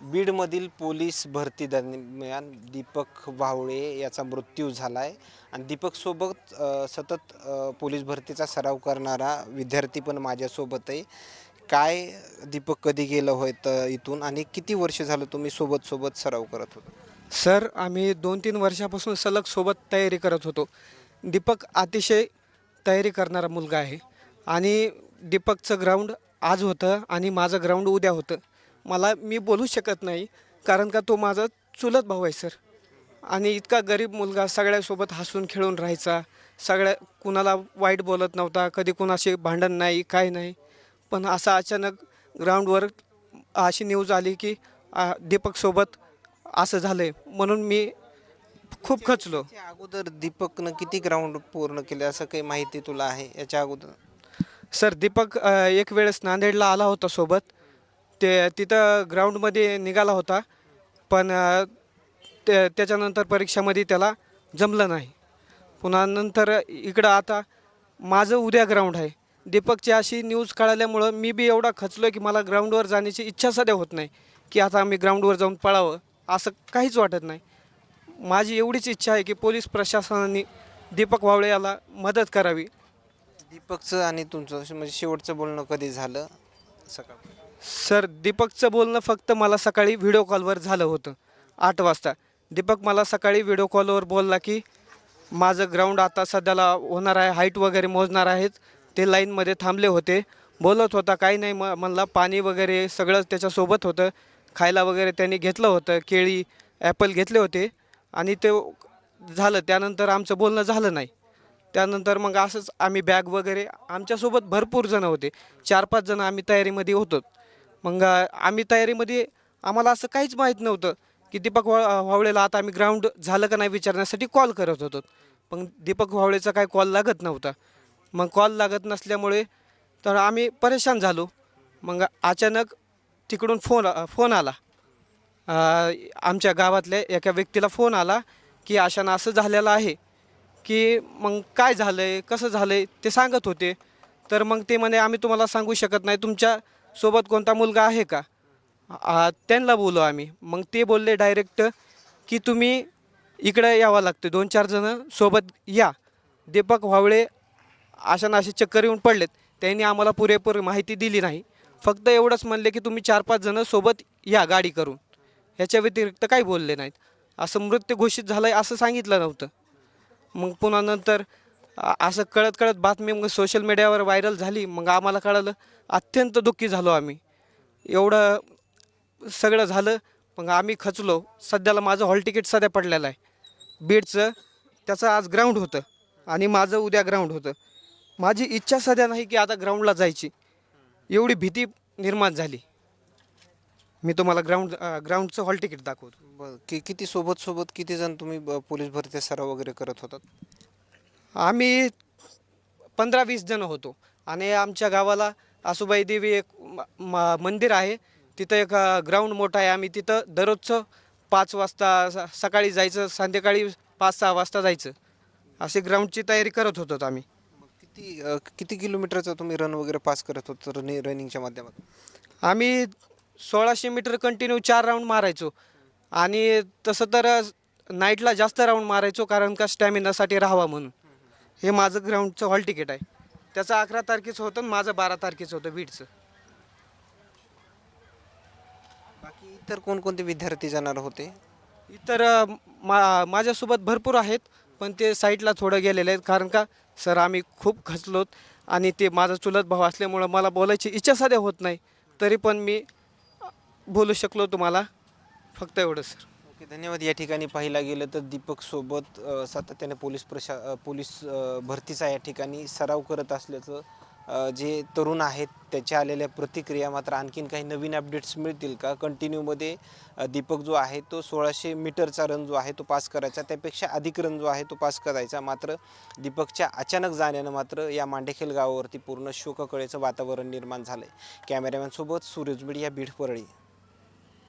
बीडमधील police भरती दरम्यान दीपक भावळे याचा मृत्यू झाला आहे आणि दीपकसोबत सतत पोलीस भरतीचा सराव करणारा विद्यार्थी पण माझ्यासोबत आहे काय दीपक कधी गेलं होतं इथून आणि किती वर्ष झालं तुम्ही सोबत सोबत सराव करत होतो? सर आम्ही दोन तीन वर्षापासून सलग सोबत तयारी करत होतो. दीपक अतिशय तयारी करणारा मुलगा आहे. आणि दीपकचं ग्राउंड आज होतं आणि माझं ग्राउंड उद्या होतं. मला मी बोलू शकत नाही कारण का तो माझा चुलत भाऊ आहे सर. आणि इतका गरीब मुलगा सगळ्यासोबत हसून खेळून राहायचा. सगळ्या कुणाला वाईट बोलत नव्हता कधी कुणाशी भांडण नाही काय नाही. पण असं अचानक ग्राउंडवर अशी न्यूज आली की दीपकसोबत असं झालं आहे म्हणून मी खूप खचलो. अगोदर दीपकनं किती ग्राउंड पूर्ण केले असं काही माहिती तुला आहे याच्या अगोदर? सर दीपक एक वेळेस नांदेडला आला होता सोबत. ते तिथं ग्राउंडमध्ये निघाला होता पण ते त्याच्यानंतर परीक्षामध्ये त्याला जमलं नाही. पुन्हा नंतर इकडं आता माझं उद्या ग्राउंड आहे. दीपकची अशी न्यूज कळाल्यामुळं मी बी एवढा खचलो की मला ग्राउंडवर जाण्याची इच्छा सध्या होत नाही की आता आम्ही ग्राउंडवर जाऊन पळावं असं काहीच वाटत नाही. माझी एवढीच इच्छा आहे की पोलीस प्रशासनाने दीपक वावळे याला मदत करावी. दीपकचं आणि तुमचं म्हणजे शेवटचं बोलणं कधी झालं? सकाळ सर दीपकचं बोलणं फक्त मला सकाळी व्हिडिओ कॉलवर झालं होतं. आठ वाजता. दीपक मला सकाळी व्हिडिओ कॉलवर बोलला की माझं ग्राउंड आता सध्याला होणार आहे हाईट वगैरे मोजणार आहेत. ते लाईनमध्ये थांबले होते. बोलत होता काही नाही म म्हणला पाणी वगैरे सगळं त्याच्यासोबत होतं. खायला वगैरे त्यांनी घेतलं होतं. केळी ॲपल घेतले होते. आणि ते झालं. त्यानंतर आमचं बोलणं झालं नाही. त्यानंतर मग असंच आम्ही बॅग वगैरे आमच्यासोबत भरपूर जणं होते. चार पाच जणं आम्ही तयारीमध्ये होतो. मग आम्ही तयारीमध्ये आम्हाला असं काहीच माहीत नव्हतं की दीपक वा वावळेला आता आम्ही ग्राउंड झालं का नाही विचारण्यासाठी कॉल करत होतो. पण दीपक वावळेचा काही कॉल लागत नव्हता. मग कॉल लागत नसल्यामुळे तर आम्ही परेशान झालो. मग अचानक तिकडून फोन फोन आला. आमच्या गावातल्या एका व्यक्तीला फोन आला की अशानं असं झालेलं आहे की मग काय झालं आहे कसं झालं आहे ते सांगत होते. तर मग ते म्हणे आम्ही तुम्हाला सांगू शकत नाही. तुमच्या सोबत कोणता मुलगा आहे का? त्यांना बोलू आम्ही. मग ते बोलले डायरेक्ट की तुम्ही इकडं यावं लागतं. दोन चार जणं सोबत या. दीपक व्हावळे अशा असे चक्कर येऊन पडलेत. त्यांनी आम्हाला पुरेपूर माहिती दिली नाही. फक्त एवढंच म्हणले की तुम्ही चार पाच जणं सोबत या गाडी करून. ह्याच्या व्यतिरिक्त काही बोलले नाहीत. असं मृत्यू घोषित झालं आहे असं सांगितलं नव्हतं. मग पुन्हा नंतर असं कळत कळत बातमी मग सोशल मीडियावर व्हायरल झाली मग आम्हाला कळालं अत्यंत दुःखी झालो आम्ही. एवढं सगळं झालं मग आम्ही खचलो. सध्याला माझं हॉल तिकीट सध्या पडलेलं आहे. बीडचं त्याचं आज ग्राउंड होतं आणि माझं उद्या ग्राउंड होतं. माझी इच्छा सध्या नाही की आता ग्राउंडला जायची. एवढी भीती निर्माण झाली. मी तुम्हाला ग्राउंड ग्राउंडचं हॉल तिकीट दाखवतो. बरं कि किती सोबत सोबत किती जण तुम्ही ब- पोलीस भरती सराव वगैरे करत होतात? आम्ही पंधरा वीस जण होतो. आणि आमच्या गावाला आसुबाई देवी एक म- मंदिर आहे. तिथं एक ग्राउंड मोठं आहे. आम्ही तिथं दररोजचं पाच वाजता सकाळी जायचं संध्याकाळी पाच सहा वाजता जायचं. असे ग्राउंडची तयारी करत होतो आम्ही. किती किती किलोमीटरचं तुम्ही रन वगैरे पास करत होतो रनि रनिंगच्या माध्यमातून? आम्ही सोळाशे मीटर कंटिन्यू चार राऊंड मारायचो. आणि तसं तर नाईटला जास्त राऊंड मारायचो कारण का स्टॅमिनासाठी राहावा म्हणून. हे माझं ग्राउंडचं हॉल तिकीट आहे. त्याचं अकरा तारखेचं होतं आणि माझं बारा तारखेचं होतं बीडचं. बाकी इतर कोणकोणते विद्यार्थी जाणार होते? इतर अ, मा माझ्यासोबत भरपूर आहेत पण ते साईडला थोडं गेलेले आहेत. कारण का सर आम्ही खूप खचलोत आणि ते माझा चुलत भाऊ असल्यामुळं मला बोलायची इच्छा सध्या होत नाही. तरी पण मी बोलू शकलो तुम्हाला. फक्त एवढं सर. ओके धन्यवाद. या ठिकाणी पाहिला गेलं तर दीपक सोबत अ, सातत्याने पोलीस प्रशा अ, पोलीस अ, भरतीचा या ठिकाणी सराव करत असल्याचं अ, जे तरुण आहेत त्याच्या आलेल्या प्रतिक्रिया मात्र आणखीन काही नवीन अपडेट्स मिळतील का? कंटिन्यूमध्ये अ, दीपक जो आहे तो सोळाशे मीटरचा रन जो आहे तो पास करायचा. त्यापेक्षा अधिक रन जो आहे तो पास करायचा. मात्र दीपकच्या अचानक जाण्यानं मात्र या मांडेखेल गावावरती पूर्ण शोककळेचं वातावरण निर्माण झालं आहे कॅमेरामॅनसोबत सूरज बीड या बीड परळी.